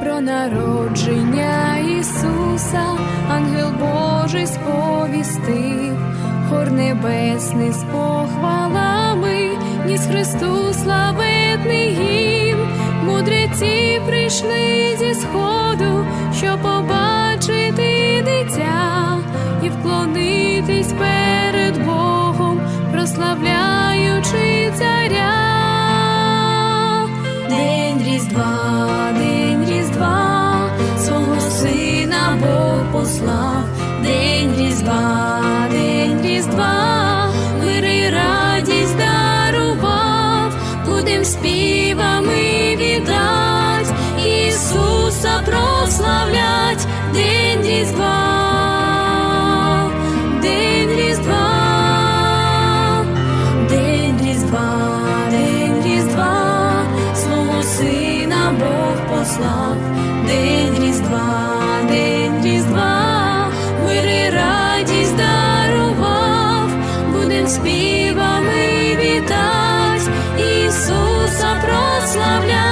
про народження Ісуса, ангел Божий сповістив, хор небесний з похвалами, ніс Христу славетний гімн, мудреці прийшли зі сходу, співами вітать, Ісуса прославлять. День різдва, день різдва, день різдва, день різдва, свого Бог послав, день різдва, день різдва, мири радість дарував, будем співами вітати прославляй.